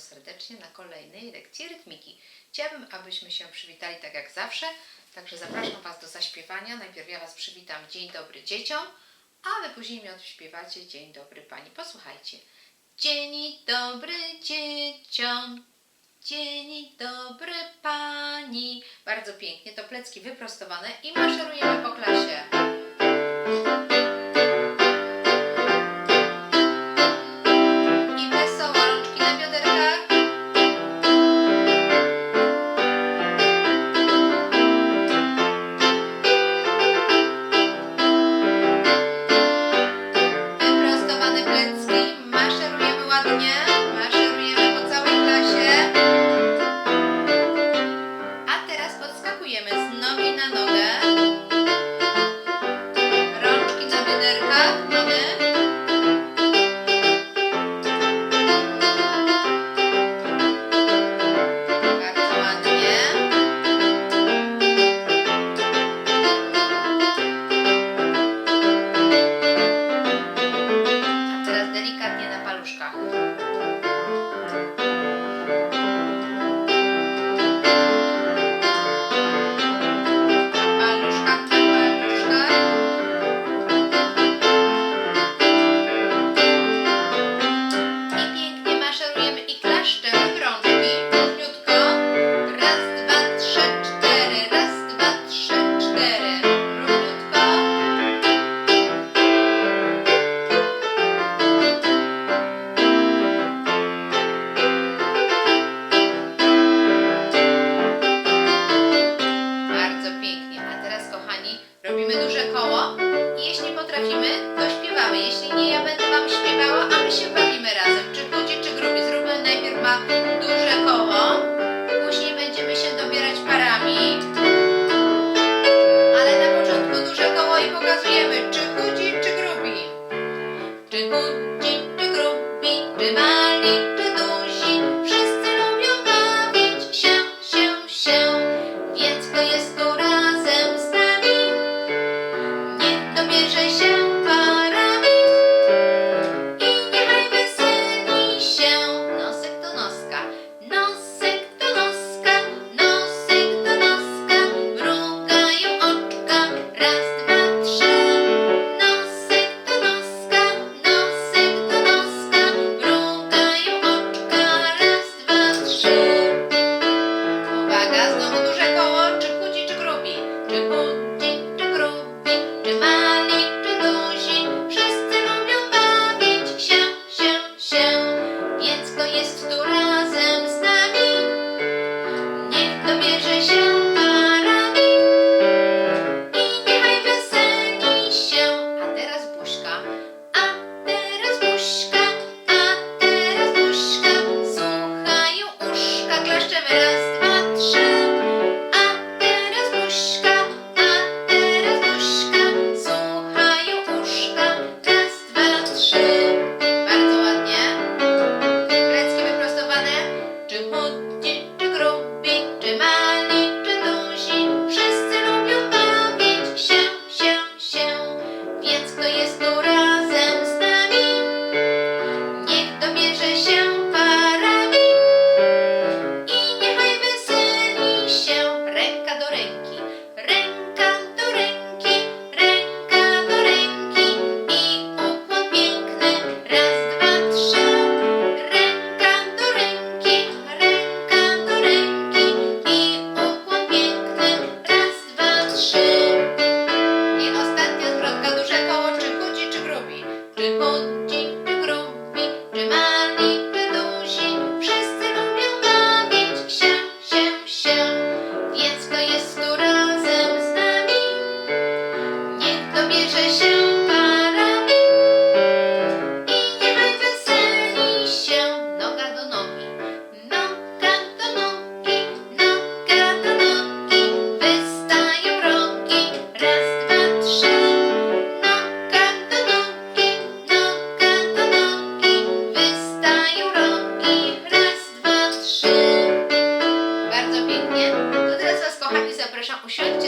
serdecznie na kolejnej lekcji rytmiki. Chciałabym, abyśmy się przywitali tak jak zawsze, także zapraszam Was do zaśpiewania. Najpierw ja Was przywitam dzień dobry dzieciom, a Wy później mi odśpiewacie dzień dobry Pani. Posłuchajcie. Dzień dobry dzieciom, dzień dobry Pani. Bardzo pięknie, to plecki wyprostowane i maszerujemy po klasie.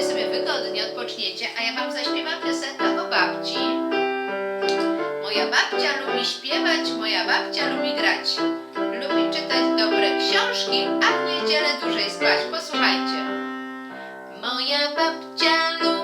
tutaj sobie wygodnie odpoczniecie, a ja wam zaśpiewam piosenkę o babci. Moja babcia lubi śpiewać, moja babcia lubi grać. Lubi czytać dobre książki, a w niedzielę dłużej spać. Posłuchajcie. Moja babcia lubi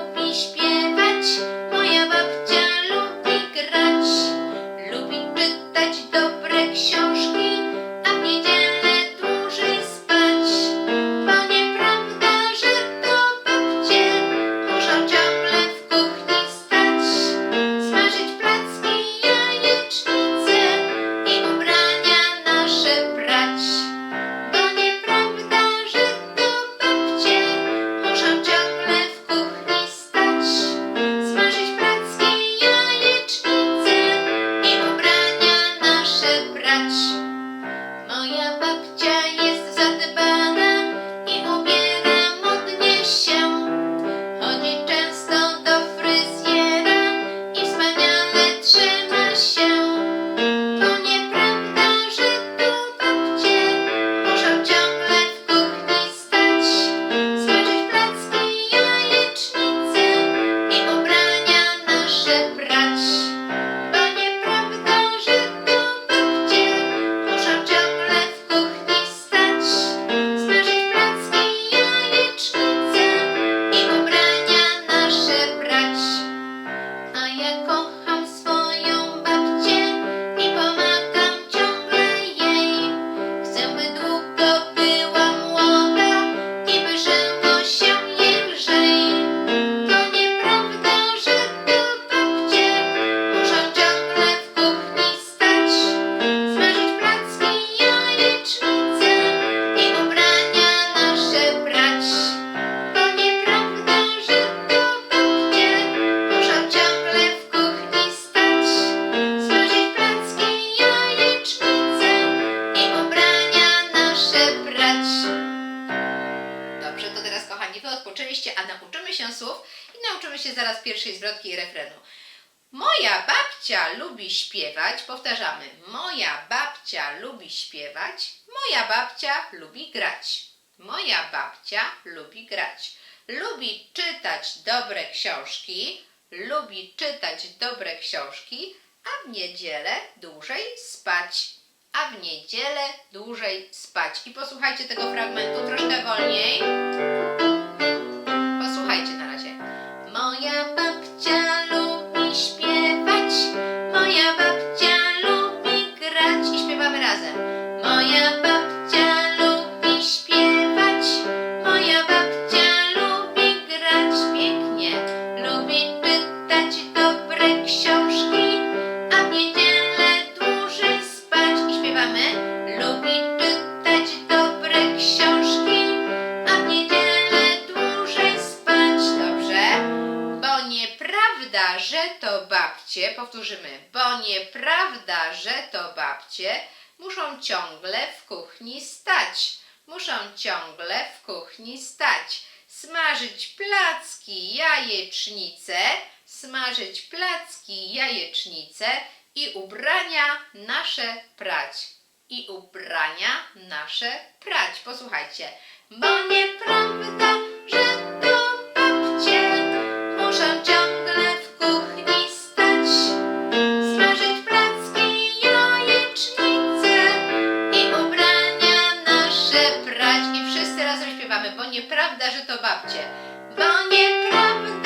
lubi czytać dobre książki, lubi czytać dobre książki, a w niedzielę dłużej spać. A w niedzielę dłużej spać. I posłuchajcie tego fragmentu troszkę wolniej. Posłuchajcie na razie. Moja babcie, powtórzymy, bo nieprawda, że to babcie muszą ciągle w kuchni stać. Muszą ciągle w kuchni stać. Smażyć placki, jajecznice, smażyć placki, jajecznice i ubrania nasze prać. I ubrania nasze prać. Posłuchajcie. Bo nieprawda, że komentarze to babcie. Bo nieprawda.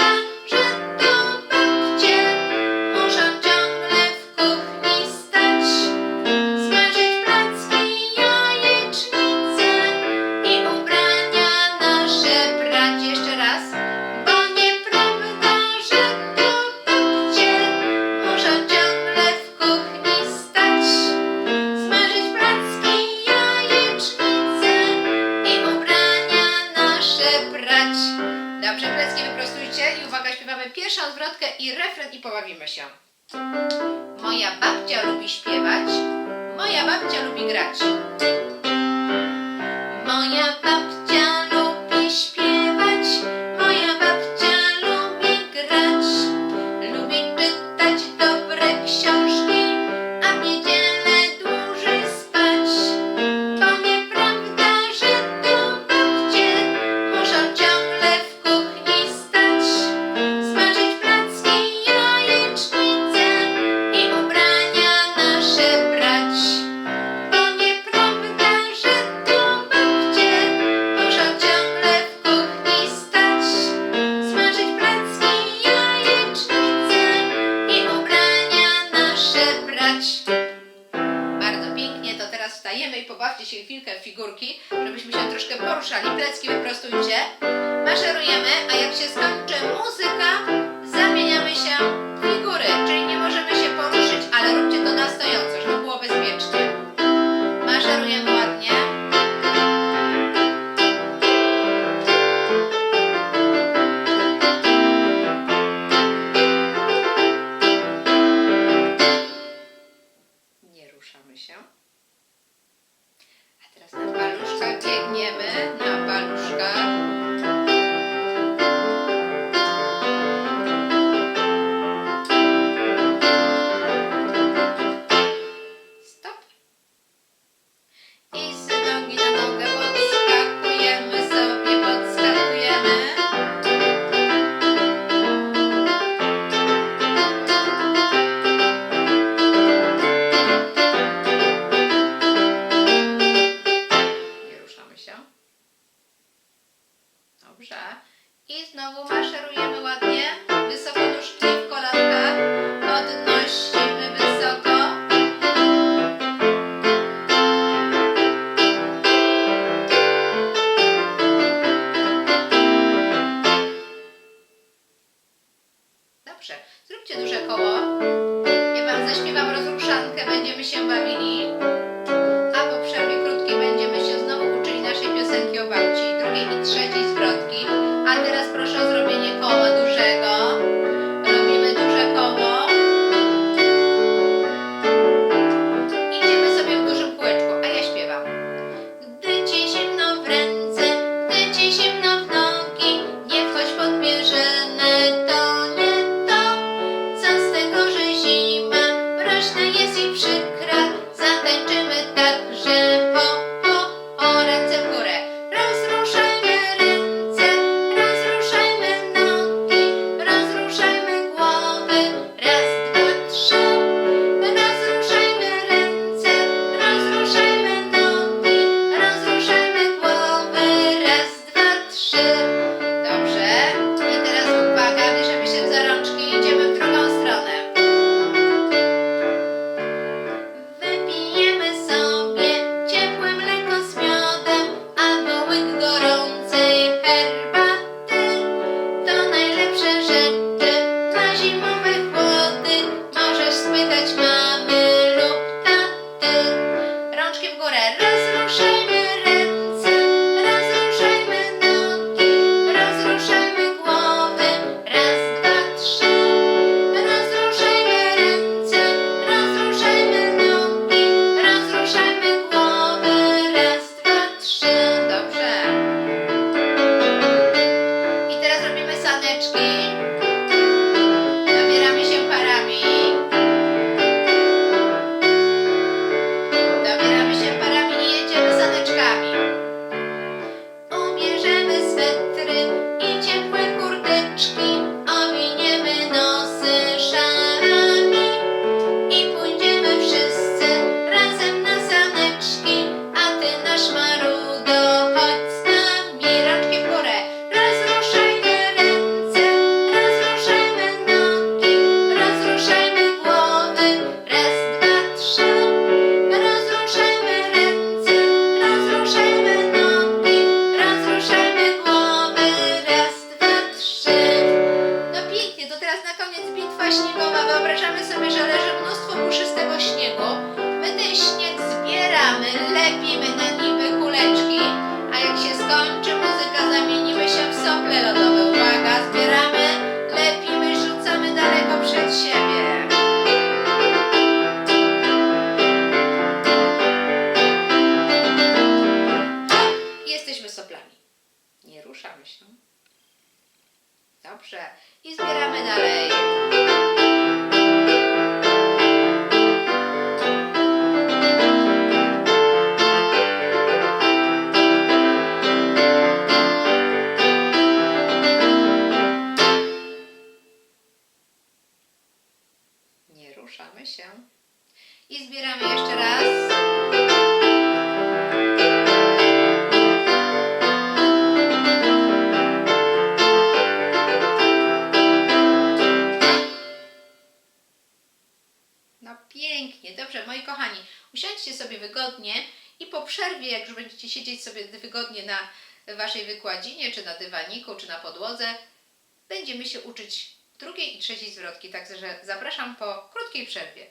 Zwrotki. Także zapraszam po krótkiej przerwie.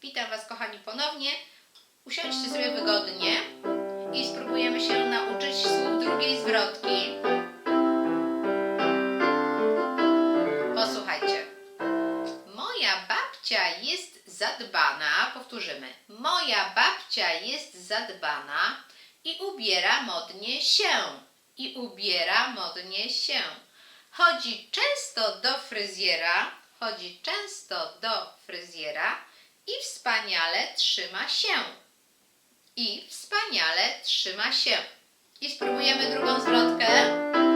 Witam Was, kochani, ponownie. Usiądźcie sobie wygodnie i spróbujemy się nauczyć słów drugiej zwrotki. Posłuchajcie. Moja babcia jest zadbana. Powtórzymy. Moja babcia jest zadbana i ubiera modnie się. I ubiera modnie się. Chodzi często do fryzjera. Chodzi często do fryzjera i wspaniale trzyma się. I wspaniale trzyma się. I spróbujemy drugą zwrotkę.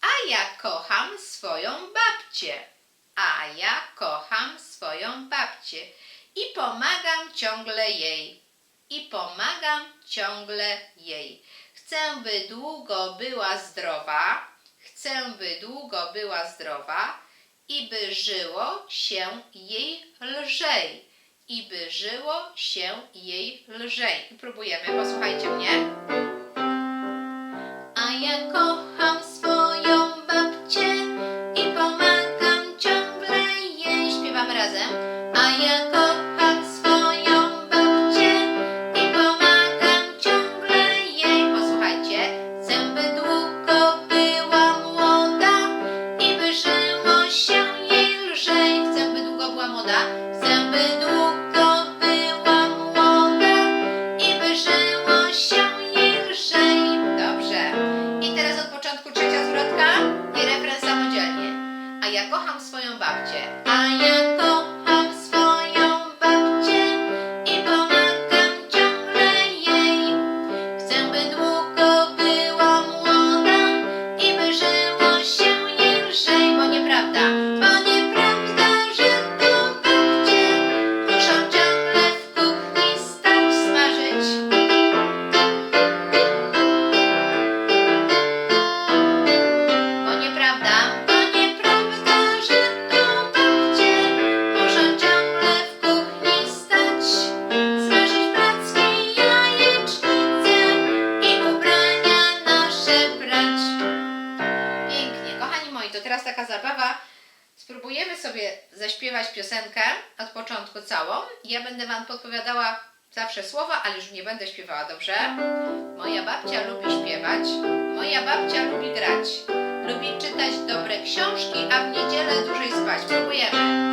A ja kocham swoją babcię. A ja kocham swoją babcię i pomagam ciągle jej. I pomagam ciągle jej. Chcę, by długo była zdrowa. Chcę, by długo była zdrowa i by żyło się jej lżej. I by żyło się jej lżej. Próbujemy, posłuchajcie mnie. Ja kocham swoją babcię i pomagam ciągle jej. Śpiewamy razem. A ja kocham swoją babcię i pomagam ciągle jej. Posłuchajcie. Chcę, by długo była młoda i by żyło się jej lżej. Chcę, by długo była młoda. Chcę, teraz taka zabawa. Spróbujemy sobie zaśpiewać piosenkę od początku całą. Ja będę Wam podpowiadała zawsze słowa, ale już nie będę śpiewała, dobrze? Moja babcia lubi śpiewać, moja babcia lubi grać, lubi czytać dobre książki, a w niedzielę dłużej spać. Próbujemy.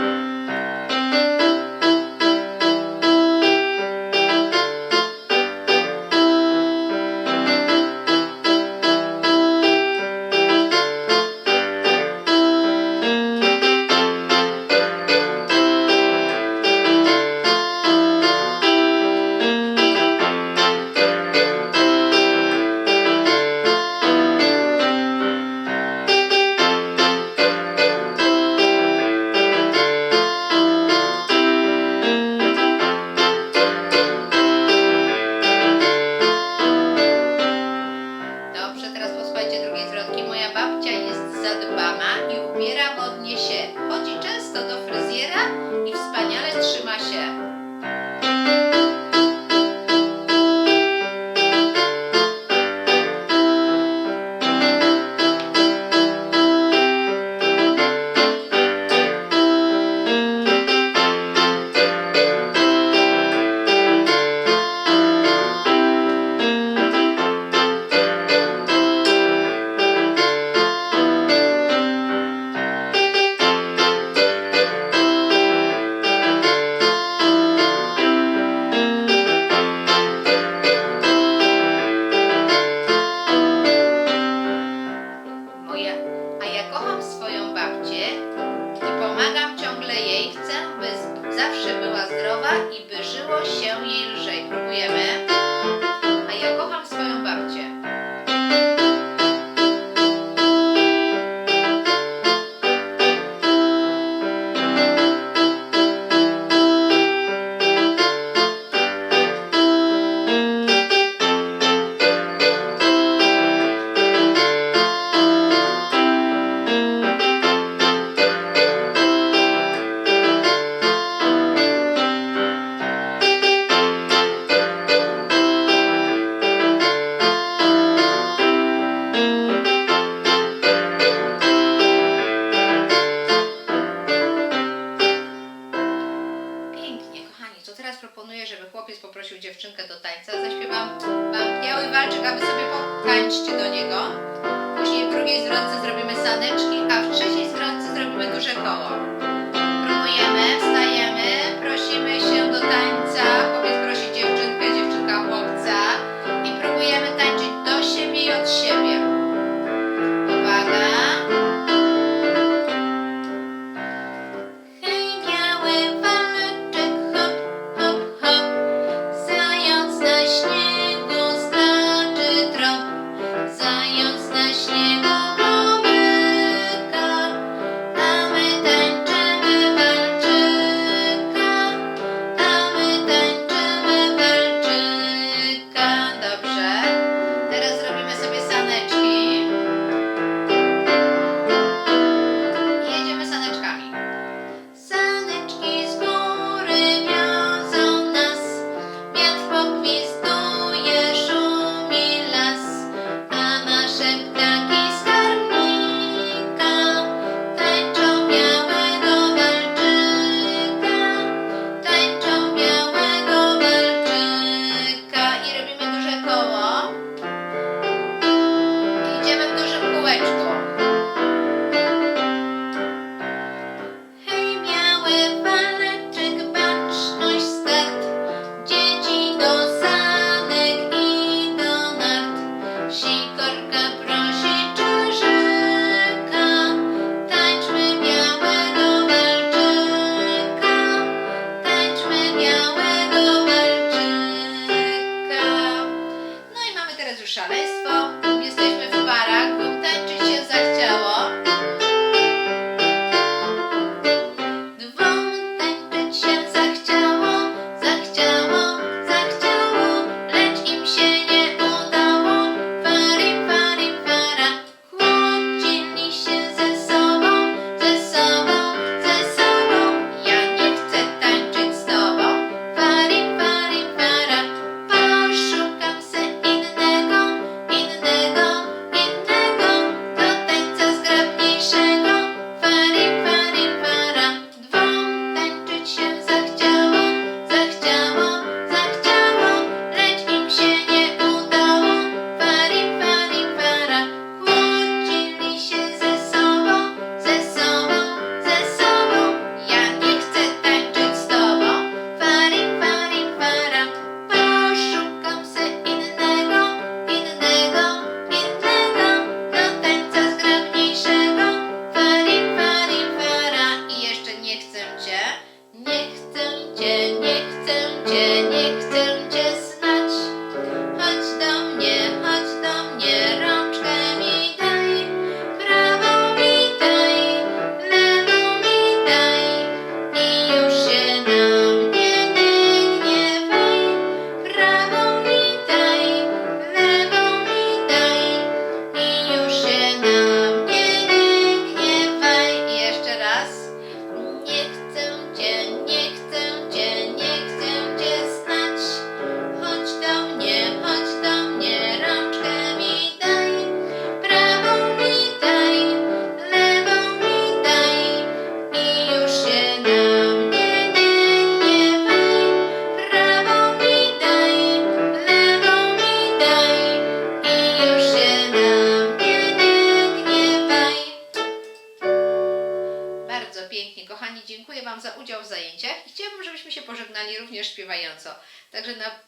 pięknie. Kochani, dziękuję Wam za udział w zajęciach i chciałabym, żebyśmy się pożegnali również śpiewająco. Także na...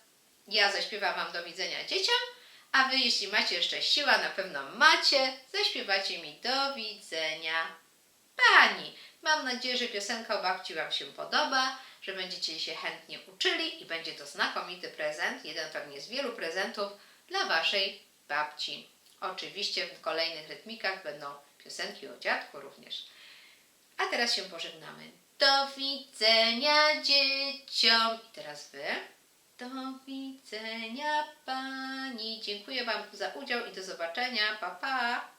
ja zaśpiewam Wam do widzenia dzieciom, a Wy, jeśli macie jeszcze siła, na pewno macie, zaśpiewacie mi do widzenia. Pani, mam nadzieję, że piosenka o babci Wam się podoba, że będziecie się chętnie uczyli i będzie to znakomity prezent, jeden pewnie z wielu prezentów dla Waszej babci. Oczywiście w kolejnych rytmikach będą piosenki o dziadku również. A teraz się pożegnamy. Do widzenia dzieciom. I teraz Wy. Do widzenia Pani. Dziękuję Wam za udział i do zobaczenia. Pa, pa.